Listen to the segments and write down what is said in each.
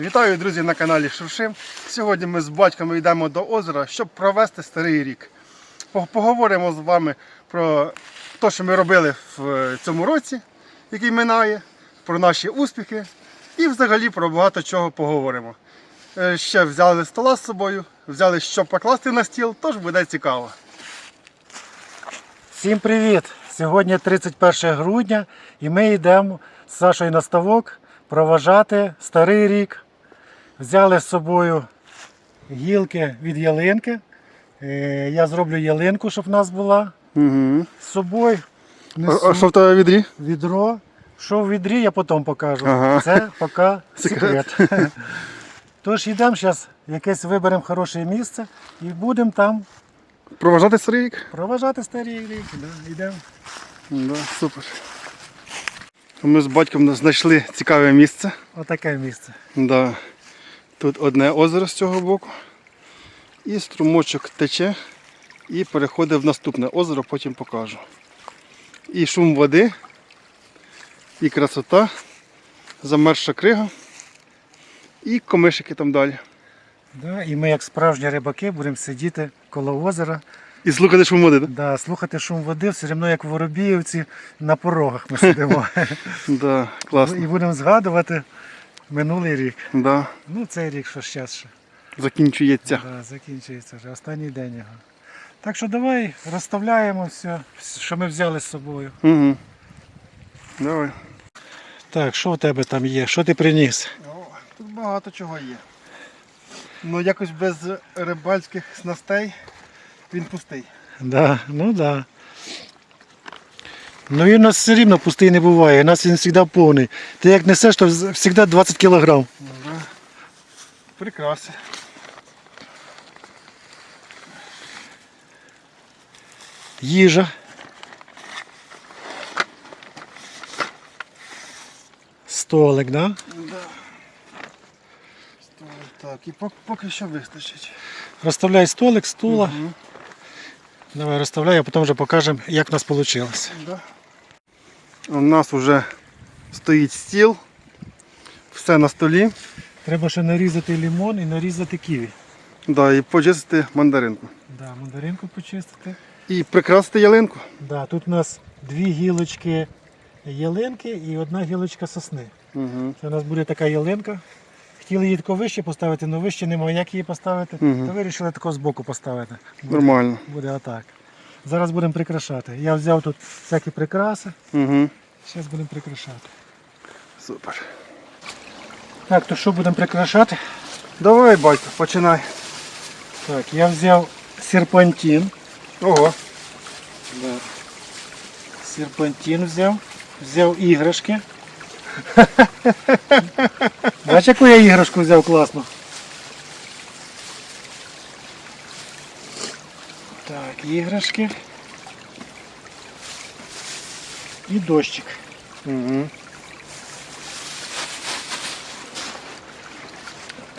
Вітаю, друзі, на каналі Шуршим. Сьогодні ми з батьками йдемо до озера, щоб провести старий рік. Поговоримо з вами про те, що ми робили в цьому році, який минає, про наші успіхи і взагалі про багато чого поговоримо. Е, Ще взяли стола з собою, взяли що покласти на стіл, тож буде цікаво. Всім привіт! Сьогодні 31 грудня і ми йдемо з Сашою на ставок проважати старий рік. Взяли з собою гілки від ялинки. Е, Я зроблю ялинку, щоб в нас була Угу. з собою. А, Несу а що в тебе відрі? відро. Що в відрі, я потім покажу. Ага. Це поки Секрет. секрет. Тож йдемо зараз, якесь виберемо хороше місце і будемо там Проважати старий рік? проважати старий рік. Да, йдемо. Да, супер. Ми з батьком знайшли цікаве місце. Отаке місце. Да. Тут одне озеро з цього боку. І струмочок тече і переходить в наступне озеро, потім покажу. І шум води, і красота, замерзша крига, і комишики там далі. Да, і ми, як справжні рибаки, будемо сидіти коло озера, І слухати шум води, так? да, слухати шум води, все одно як воробіївці на порогах ми сидимо. Да, і будемо згадувати минулий рік. Да, Ну, цей рік, що зараз ще. закінчується. Да, закінчується вже останній день його. Так що давай розставляємо все, що ми взяли з собою. Угу. Давай. Так, що у тебе там є? Що ти приніс? О, тут багато чого є. Ну якось без рибальських снастей він пустий. Да, ну да. Ну він у нас все рівно пустий не буває, у нас він завжди повний. Ти як несеш, то завжди 20 кілограм. Да. Прикраси. Їжа. Столик, да? Да. Столик, Так, і пок- поки що вистачить. Розставляй столик, стула. Мгм. Давай розставляй, а потім вже покажемо, як в нас вийшло. Да. У нас вже стоїть стіл, все на столі. Треба ще нарізати лимон і нарізати ківі. Да, і почистити мандаринку. Да, мандаринку почистити. І прикрасити ялинку. Да, тут у нас дві гілочки ялинки і одна гілочка сосни. Угу. Це у нас буде така ялинка. Хотіли її тако вище поставити, але вище немає як її поставити. Мгм. То вирішили тако збоку поставити. Буде, Нормально. буде отак. Зараз будемо прикрашати. Я взяв тут всякі прикраси. Угу. Зараз будемо прикрашати. Супер. Так, то що будемо прикрашати? Давай, батько, починай. Так, я взяв серпантин. Ого. Да. Серпантин взяв. Взяв іграшки. Бач, яку я іграшку взяв класно. Так, іграшки. І дощик. Угу.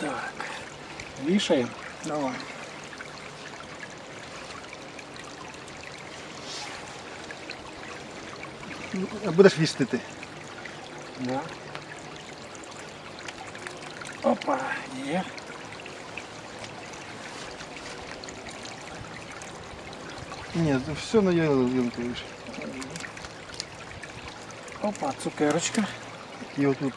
Так. Вішаємо. Давай. А Будеш вісти ти. Да. Опа, є. Ні, все на ялинку лише. Опа, цукерочка. І отут.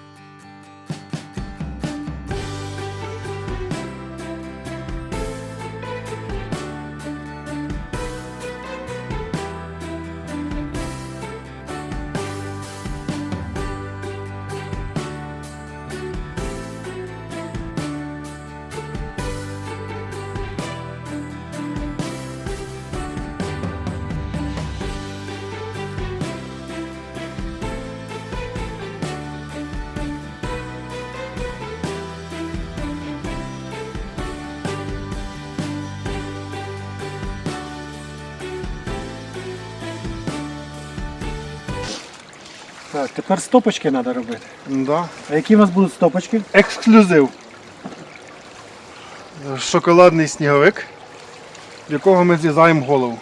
Тепер стопочки треба робити. Да. А які в нас будуть стопочки? Ексклюзив. Шоколадний сніговик, в якого ми зрізаємо голову.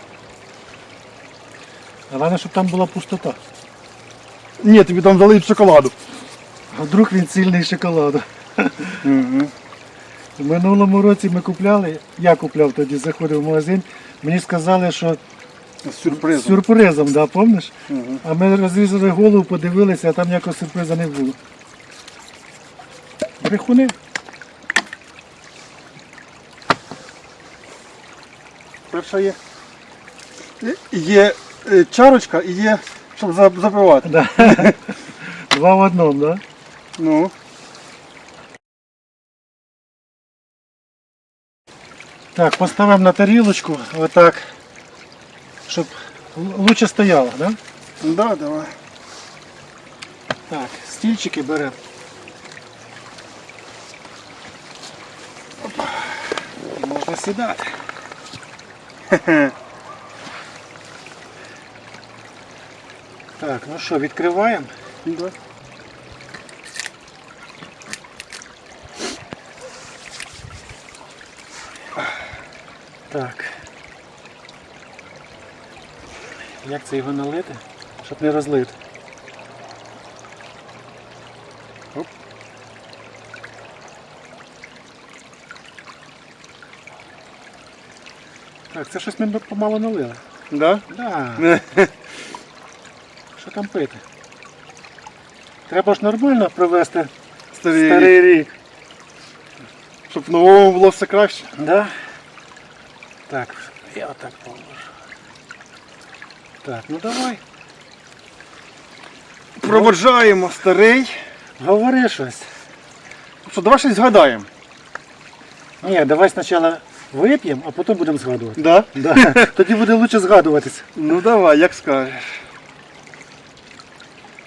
Головне, щоб там була пустота. Ні, тобі там залиють шоколаду. А вдруг він сильний шоколад. Угу. В минулому році ми купляли, я купляв тоді, заходив в магазин. Мені сказали, що З сюрпризом. з сюрпризом, да, помниш? Угу. А ми розрізали голову, подивилися, а там ніякого сюрпризу не було. Брехуни. Перша є. Є е, чарочка і є, щоб за- запивати. Да. Два в одному, да? Ну. Так, поставимо на тарілочку, отак, щоб л- лучше стояло, да? Да, давай. Так, стільчики беремо. Опа. І можна сідати. Так, ну що, відкриваємо. Да. Так. Як це його налити? Щоб не розлити. Оп. Так, це щось ми помало налили. Да? Да. Що там пити? Треба ж нормально провести Старий, старий рік. Щоб в новому було все краще. Да? Так, я отак положу. Так, ну давай. Проводжаємо старий. Говори щось. Що, давай щось згадаємо. Ні, давай спочатку вип'ємо, а потім будемо згадувати. Да? Да. Тоді буде краще згадуватися. Ну давай, як скажеш.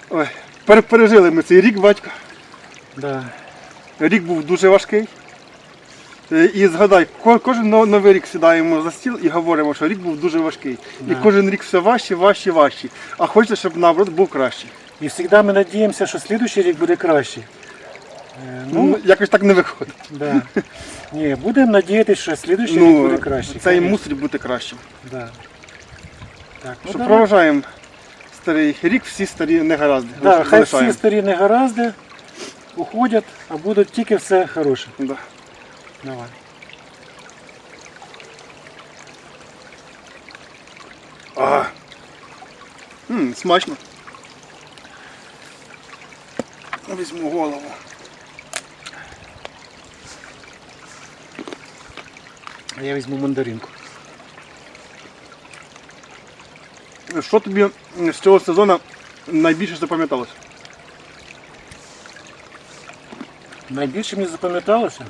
Ой, пережили ми цей рік, батько. Да. Рік був дуже важкий. Е, І згадай, кожен новий рік сідаємо за стіл і говоримо, що рік був дуже важкий. І кожен рік все важче, важче, важче. А хочеться, щоб наоборот був кращий. І завжди ми надіємося, що слідуючий рік буде кращий. Е, Ну, Ну, якось так не виходить. да. Ні, будемо надіятися, що слідуючий рік буде Ну, кращий. це і мусить бути кращим. Да. Так, ну Що проважаємо старий рік, всі старі негаразди. Да, хай всі старі негаразди уходять, а будуть тільки все хороше. Да. Давай. А. М, смачно. Візьму голову. А я візьму мандаринку. Що тобі з цього сезону найбільше запам'яталося? Найбільше мені запам'яталося.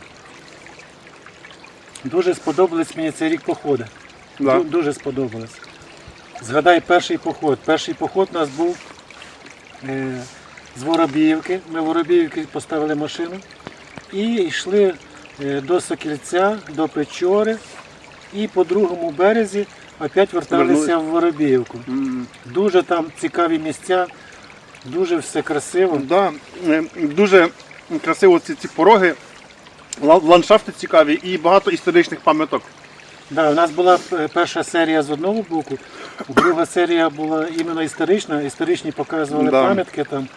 Дуже сподобались мені цей рік походи. Да. Дуже сподобалось. Згадай перший поход. Перший поход у нас був е, з Воробіївки. Ми в Воробіївки поставили машину і йшли е, до Сокільця, до Печори. І по другому березі опять верталися в Воробіївку. М, Дуже там цікаві місця, дуже все красиво. Да. е, Дуже красиво ці, ці пороги, ландшафти цікаві і багато історичних пам'яток. Да, у нас була е, перша серія з одного боку, друга серія була іменно історична, історичні показували Да. пам'ятки там,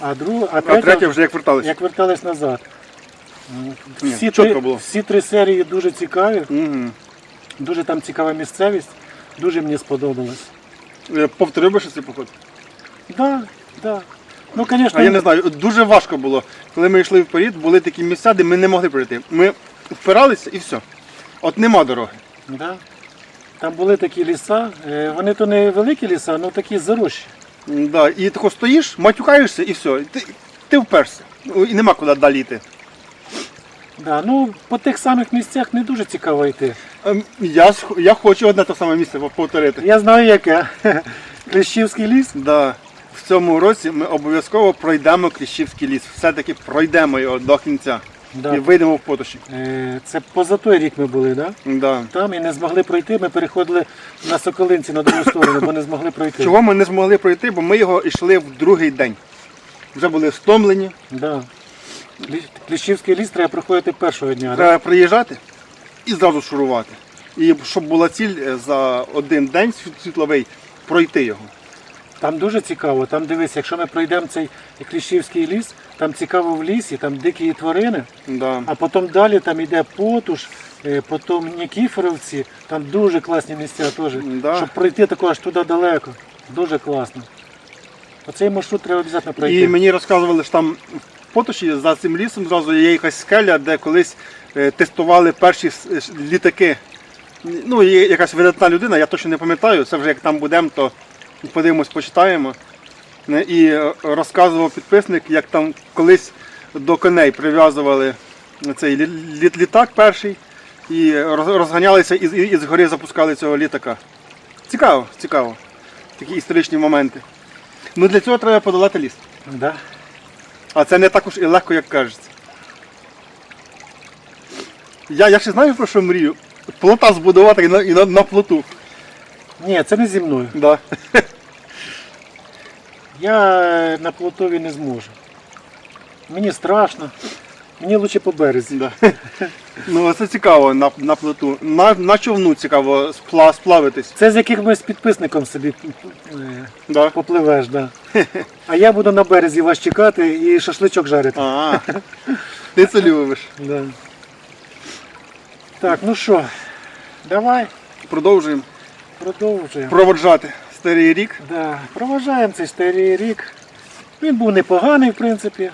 а друга, а А третя, третя вже як верталися. як вертались назад. Ні, Всі, три, було. всі три серії дуже цікаві, Угу. дуже там цікава місцевість, дуже мені сподобалось. Повторив би ще цей поход. Да, да. Ну, звісно, А я не знаю, дуже важко було. Коли ми йшли вперед, були такі місця, де ми не могли пройти. Ми впиралися і все. От нема дороги. да. там були такі ліса, е, вони то не великі ліса, але такі зарощі. М, Да. І тако стоїш, матюкаєшся і все. І Ти, ти вперся. Ну, І нема куди далі йти. Да, ну, по тих самих місцях не дуже цікаво йти. Ем, Я, я хочу одне те саме місце повторити. Я знаю яке. Клещівський ліс. Да. В цьому році ми обов'язково пройдемо Кліщівський ліс. Все-таки пройдемо його до кінця. Да. І вийдемо в поточі. Е, Це поза той рік ми були, да? Да. Там і не змогли пройти. Ми переходили на Соколинці на другу сторону, бо не змогли пройти. Чого ми не змогли пройти, бо ми його йшли в другий день. Вже були стомлені. Да. Клі- Кліщівський ліс треба проходити першого дня. Да? Треба приїжджати і зразу шурувати. І щоб була ціль е, за один день світ- світловий пройти його. Там дуже цікаво. Там дивись, якщо ми пройдемо цей Кліщівський ліс, там цікаво в лісі, там дикі тварини, Да. а потім далі там йде потуш, е, потім Нікіфоровці, там дуже класні місця теж. Да. Щоб пройти тако аж туди далеко. Дуже класно. Оцей маршрут треба обов'язково пройти. І мені розказували, що там в Потоші за цим лісом зразу є якась скеля, де колись е, тестували перші с- е, літаки. Ну, є якась видатна людина, я точно не пам'ятаю. Це вже як там будемо, то подивимось, почитаємо. І е, розказував підписник, як там колись до коней прив'язували цей лі- лі- літак перший і розганялися і, і з гори запускали цього літака. Цікаво, цікаво. Такі історичні моменти. Ну для цього треба подолати ліс. Да. А це не так уж і легко, як кажеться. Я, я ще знаю про що мрію. Плота збудувати і на, і на, на плоту. Ні, це не зі мною. Да. Я е, на плотові не зможу. Мені страшно. Мені краще по березі. Да. Ну це цікаво на, на плоту. На, на човну цікаво спла, сплавитись. Це з якимось підписником собі е, Да. попливеш, да. А я буду на березі вас чекати і шашличок жарити. А, ти це любиш. Да. Так, ну що, давай Продовжуємо продовжуємо. проводжати старий рік. Да, проважаємо цей старий рік. Він був непоганий, в принципі.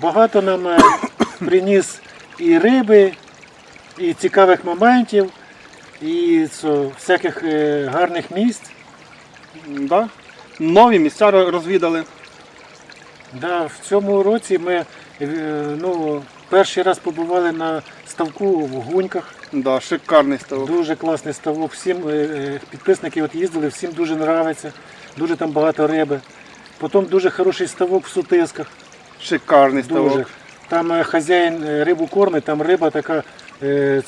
Багато нам е, приніс і риби, і цікавих моментів, і всяких е, гарних місць. Да. Нові місця розвідали. Да, в цьому році ми е, ну, перший раз побували на ставку в Гуньках. Да, шикарний ставок. Дуже класний ставок. Всім е, е, підписники от їздили, всім дуже подобається. Дуже там багато риби. Потім дуже хороший ставок в сутисках. Шикарний ставок. Дуже. Там е, хазяїн рибу кормить, там риба така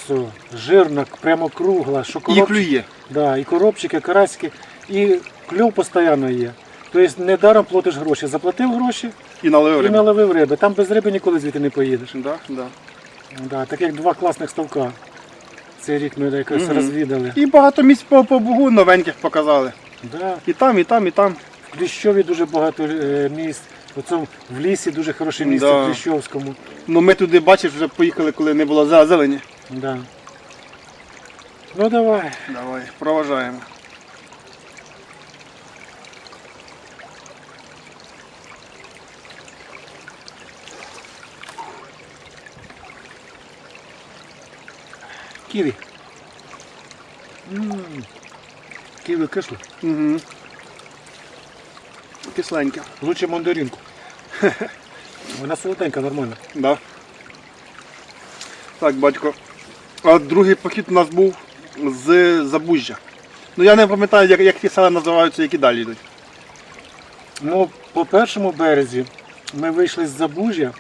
цо, жирна, прямо кругла, що І клює. да, і коробчики, карасики, і кльов постійно є. Тобто недаром платиш гроші. Заплатив гроші І налив і риби. наловив риби. Там без риби ніколи звідти не поїдеш. Да, да. Да, так як два класних ставка. Цей рік ми якось Мгм. розвідали. І багато місць по, по Бугу новеньких показали. Да. І там, і там, і там. В Кліщові дуже багато е, місць. Оцьому в лісі дуже хороше місце Да. в Кліщовському. Ну ми туди, бачиш, вже поїхали, коли не було за- зелені. Да. Ну давай. Давай, проважаємо. Ківі. М, Ківі кисло. Угу. Кисленьке. Лучше мандаринку. Вона солоденька, нормально. Да. Так, батько. А другий похід у нас був з Забужжя. Ну я не пам'ятаю, як, як ті села називаються, які далі йдуть. Ну, по першому березі ми вийшли з Забужжя,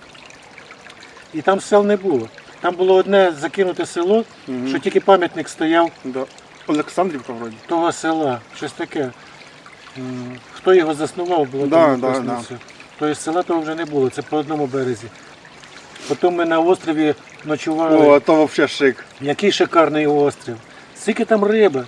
і там сел не було. Там було одне закинуте село, Мгм. що тільки пам'ятник стояв Да. Олександрівка вроді. того села, щось таке. М, Хто його заснував, було Да, там да, написано да. все. Тобто села того вже не було, це по одному березі. Потім ми на острові ночували. О, то взагалі шик. Який шикарний острів. Скільки там риби.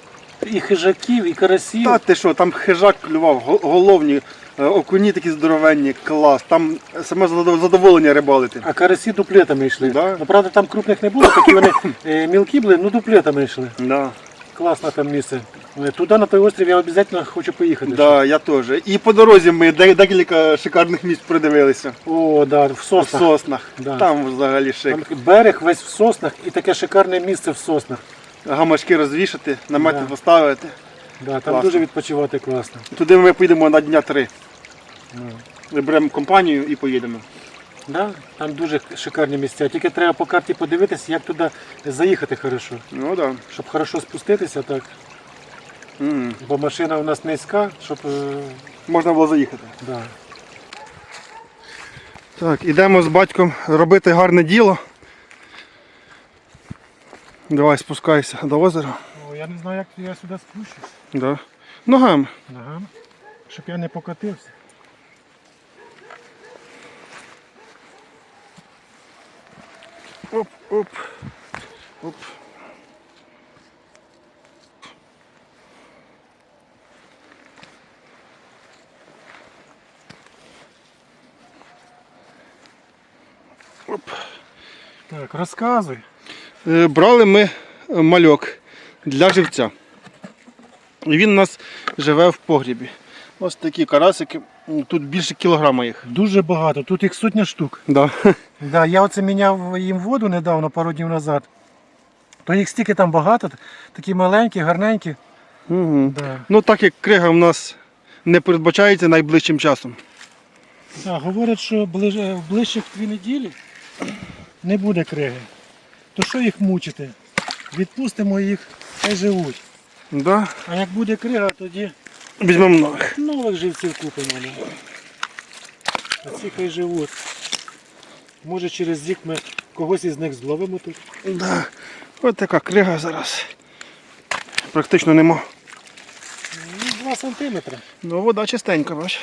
І хижаків, і карасів. Та ти що, там хижак клював, го- головні, е, окуні такі здоровенні, клас. Там саме задоволення рибалити. А карасі дуплетами йшли. Да. Ну, правда, там крупних не було, такі вони е, мілкі були, ну дуплетами йшли. Да. Класне там місце. Е, Туди на той острів я обов'язково хочу поїхати. Да, я теж. І по дорозі ми декілька шикарних місць придивилися. О, да, в соснах. В соснах. Да. Там взагалі шик. Там берег весь в соснах і таке шикарне місце в соснах. Гамачки розвішати, намети Да. поставити. Да, там Класно. дуже відпочивати класно. Туди ми поїдемо на дня три. Ну. Ми беремо компанію і поїдемо. Да, там дуже шикарні місця. Тільки треба по карті подивитися, як туди заїхати хорошо. Ну так. Щоб хорошо спуститися, так. Да. М. Бо машина у нас низька, щоб. е, Можна було заїхати. Да. Так, ідемо з батьком робити гарне діло. Давай спускайся до озера. О, я не знаю, як я сюди спущусь. Да. Ногами. Ногами. Щоб я не покотився. Оп, оп. Оп. Так, розказуй. Е, Брали ми е, мальок для живця. І він у нас живе в погрібі. Ось такі карасики. Тут більше кілограма їх. Дуже багато, тут їх сотня штук. Да. Да, я оце міняв їм воду недавно, пару днів назад. То їх стільки там багато, такі маленькі, гарненькі. Угу. Да. Ну так як крига в нас не передбачається найближчим часом. Да, говорять, що ближ... в ближчих дві неділі не буде криги. То що їх мучити? Відпустимо їх, хай живуть. Да. А як буде крига, тоді Візьмемо нових. нових живців купимо. ну. А ці хай живуть. Може через рік ми когось із них зловимо тут. Да. Ось така крига зараз. Практично нема. Ну, 2 сантиметри. Ну, вода чистенька, бач.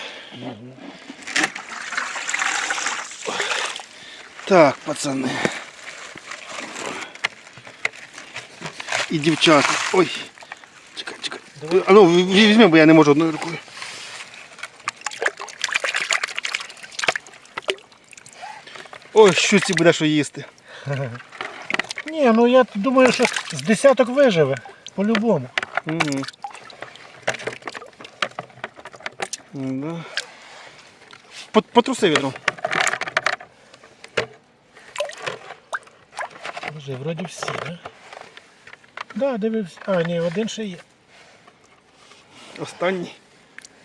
Так, пацани. І дівчата. Ой. А ну, ві- візьми, бо я не можу одною рукою. Ой, що ці буде що їсти. Ні, ну я думаю, що з десяток виживе. По-любому. Угу. Да. Потруси відро. Вже вроді всі, да? Да, дивився. А, ні, один ще є. Останній.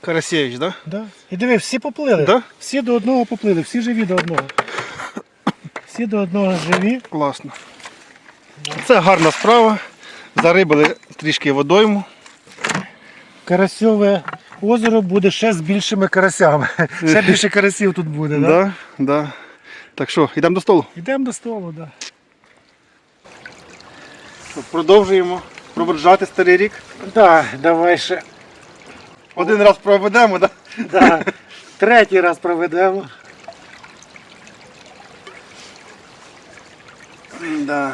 Карасєвич, так? Да? Да. І диви, всі поплили. Да? Всі до одного поплили, всі живі до одного. Всі до одного живі. Класно. Це гарна справа. Зарибали трішки водойму. Карасьове озеро буде ще з більшими карасями. Ще більше карасів тут буде, да? Да, да. Так що, йдемо до столу. Йдемо до столу, да. Продовжуємо проводжати старий рік. Да, давай ще. Один раз проведемо, да? Да. Третій раз проведемо. Да.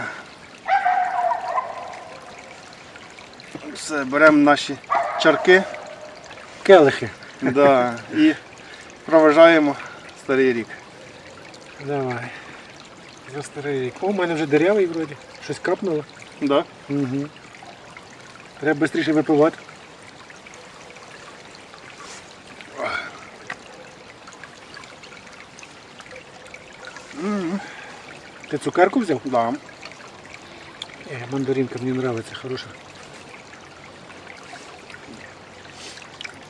Все, беремо наші чарки Келихи. да, і проважаємо старий рік. Давай. За старий рік. О, у мене вже деревий вроді. Щось капнуло. Да? Угу. Треба швидше випивати. Ти цукерку взяв? Да. Е, мандаринка мені подобається, хороша.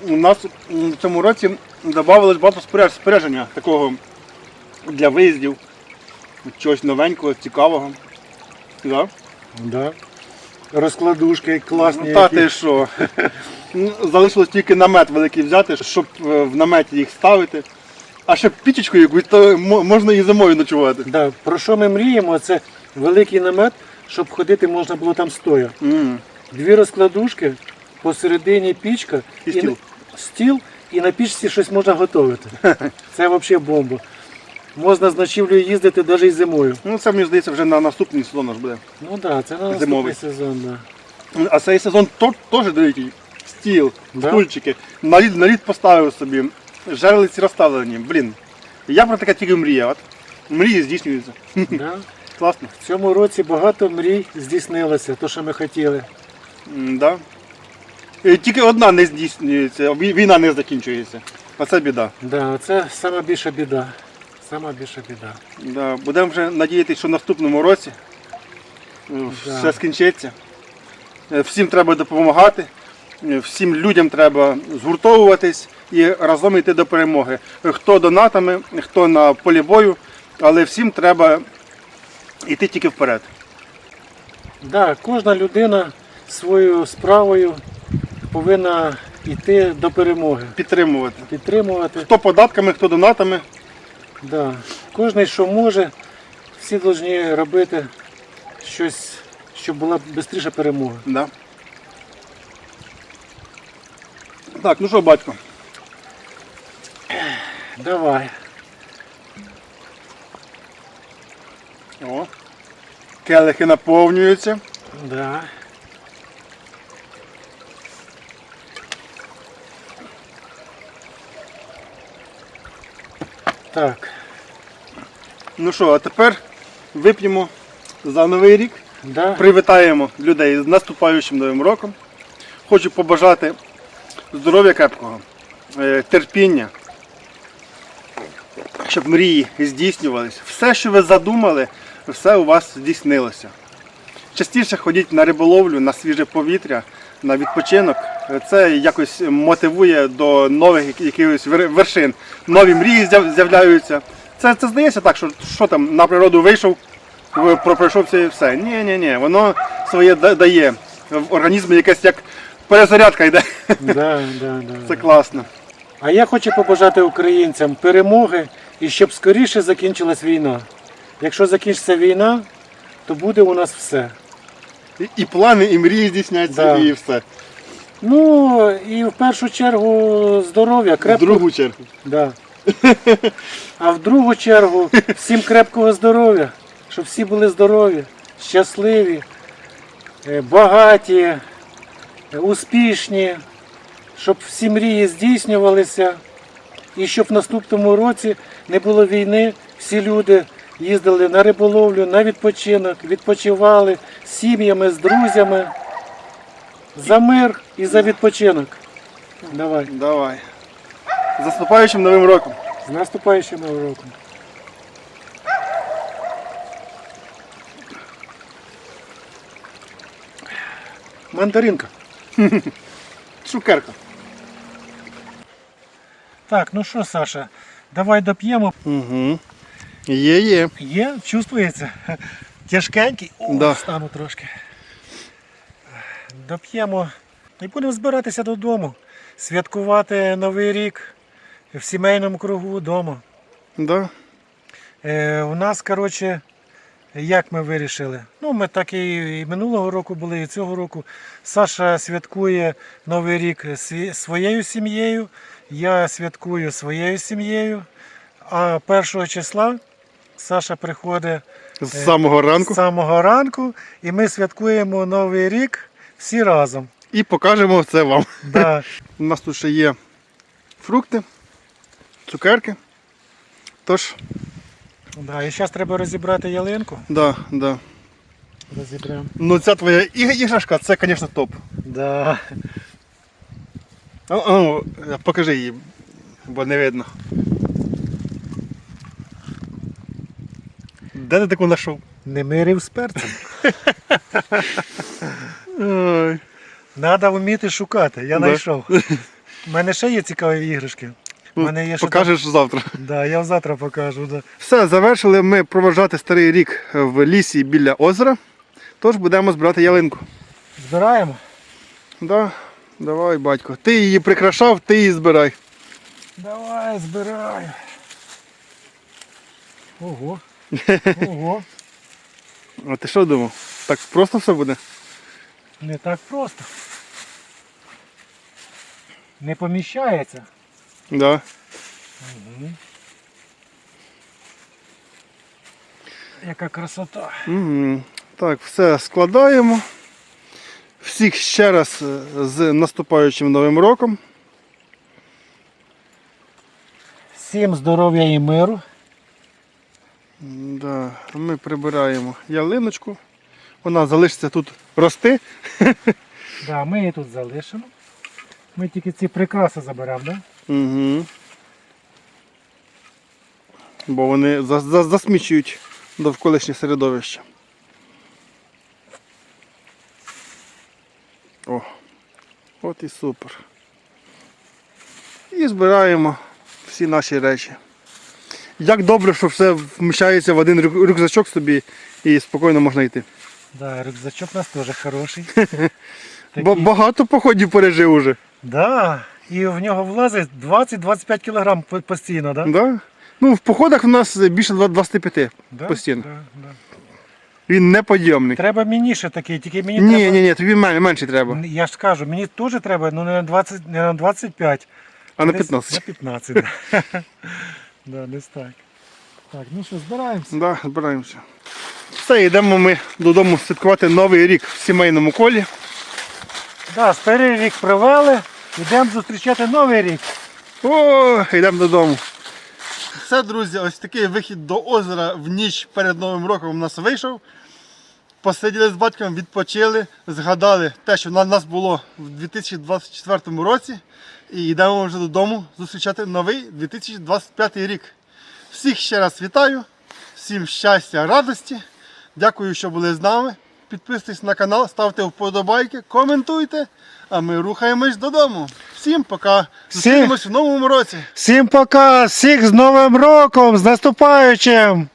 У нас в цьому році додавалось багато споряд- спорядження такого для виїздів, чогось новенького, цікавого. Да? Да. Розкладушки класні. Та які. ти що? Ну, Залишилось тільки намет великий взяти, щоб е, в наметі їх ставити. А ще пічечку якусь, то можна і зимою ночувати. Да. Про що ми мріємо? Це великий намет, щоб ходити можна було там стоя. М, Дві розкладушки, посередині пічка І стіл. на- стіл, і на пічці щось можна готувати. Це взагалі бомба. Можна з ночівлею їздити навіть і зимою. Ну це мені здається вже на наступний сезон аж буде. Ну так, да, це на наступний Зимовий. сезон. Да. А цей сезон теж дивіться, стіл, Да? стульчики, на лід, на лід поставив собі, жерлиці розставлені. Блін. Я про таке тільки мріяв. От. Мрії здійснюються. Да. Класно. В цьому році багато мрій здійснилося, то, що ми хотіли. М, Да. Е, Тільки одна не здійснюється, вій- війна не закінчується. А це біда. Да, це сама більша біда. Сама більша біда. Да. Будемо вже надіятися, що в наступному році е, Да. все скінчиться. Е, Всім треба допомагати, всім людям треба згуртовуватись і разом йти до перемоги. Хто донатами, хто на полі бою, але всім треба йти тільки вперед. Да, кожна людина своєю справою повинна йти до перемоги, Підтримувати. підтримувати. Хто податками, хто донатами. Да. Кожен, що може, всі повинні робити щось, щоб була швидша перемога. Да. Так, ну що, батько? Давай. О. Келихи наповнюються. Да. Так. Ну що, а тепер вип'ємо за новий рік. Да. Привітаємо людей з наступаючим новим роком. Хочу побажати здоров'я крепкого, е, терпіння, щоб мрії здійснювалися. Все, що ви задумали, все у вас здійснилося. Частіше ходіть на риболовлю, на свіже повітря, на відпочинок. Це якось мотивує до нових якихось вершин. Нові мрії з'являються. Це, це здається так, що, що там на природу вийшов, в- про- і все. Ні, ні, ні, воно своє дає. В організмі якась як перезарядка йде. Да, да, да, Це класно. А я хочу побажати українцям перемоги і щоб скоріше закінчилась війна. Якщо закінчиться війна, то буде у нас все. І, і плани, і мрії здійсняться, Да. і все. Ну і в першу чергу здоров'я, В другу чергу. Да. А в другу чергу всім крепкого здоров'я, щоб всі були здорові, щасливі, е, багаті, успішні, щоб всі мрії здійснювалися, і щоб в наступному році не було війни, всі люди їздили на риболовлю, на відпочинок, відпочивали з сім'ями, з друзями. За мир і за відпочинок. Давай. Давай. З наступаючим новим роком. З наступаючим новим роком. Мандаринка. Цукерка. Так, ну що, Саша, давай доп'ємо. Угу. Є, є. Є, чувствується. Тяжкенький. О, Да. стану трошки. Доп'ємо і будемо збиратися додому. Святкувати Новий рік в сімейному кругу вдома. Да. Е, у нас, коротше, як ми вирішили? Ну, ми так і, минулого року були, і цього року. Саша святкує Новий рік своєю сім'єю, я святкую своєю сім'єю. А 1 числа Саша приходить З самого ранку. з самого ранку, і ми святкуємо Новий рік всі разом. І покажемо це вам. Да. У нас тут ще є фрукти, цукерки. Тож, Да. І зараз треба розібрати ялинку. да, да. Розіберемо. Ну ця твоя іг- іграшка, це, звісно, топ. Да. А, а, ну, покажи її, бо не видно. Де ти таку знайшов? Не мирив з перцем. Ой. Треба вміти шукати. Я Да. знайшов. У мене ще є цікаві іграшки. У мене є що Покажеш завтра. Да, я завтра покажу. Да. Все, завершили ми проважати старий рік в лісі біля озера. Тож будемо збирати ялинку. Збираємо? Да, давай, батько. Ти її прикрашав, ти її збирай. Давай, збираю. Ого. Ого. А ти що думав? Так просто все буде? Не так просто. Не поміщається. Да. Яка красота. Угу. Так, все складаємо. Всіх ще раз е, з наступаючим новим роком. Всім здоров'я і миру. Да. Ми прибираємо ялиночку. Вона залишиться тут рости. Да, ми її тут залишимо. Ми тільки ці прикраси заберемо, да? Угу. Бо вони за- за- засмічують довколишнє середовище. О, от і супер. І збираємо всі наші речі. Як добре, що все вміщається в один рю- рюкзачок собі і спокійно можна йти. Да, рюкзачок у нас теж хороший. Бо багато походів пережив уже. Да. І в нього влазить 20-25 кг постійно, да? Да? Ну, в походах у нас більше 25 Да? постійно. Да, да. Він неподйомний. Треба мені ще такий, тільки мені Ні, треба. ні, ні, тобі мен- менше треба. Я ж кажу, мені теж треба, ну не на 20, не на 25, А на 15. На 15, да. да, десь так. Так, ну що, збираємося. Да, збираємося. Все, йдемо ми додому святкувати новий рік в сімейному колі. Да, старий рік провели, йдемо зустрічати новий рік. О, йдемо додому. Все, друзі, ось такий вихід до озера в ніч перед Новим роком у нас вийшов. Посиділи з батьком, відпочили, згадали те, що на нас було в 2024 році. І йдемо вже додому зустрічати новий 2025 рік. Всіх ще раз вітаю, всім щастя, радості. Дякую, що були з нами. Підписуйтесь на канал, ставте вподобайки, коментуйте, а ми рухаємось додому. Всім пока. Зустрінемось в новому році. Всім пока, всіх з Новим роком, з наступаючим!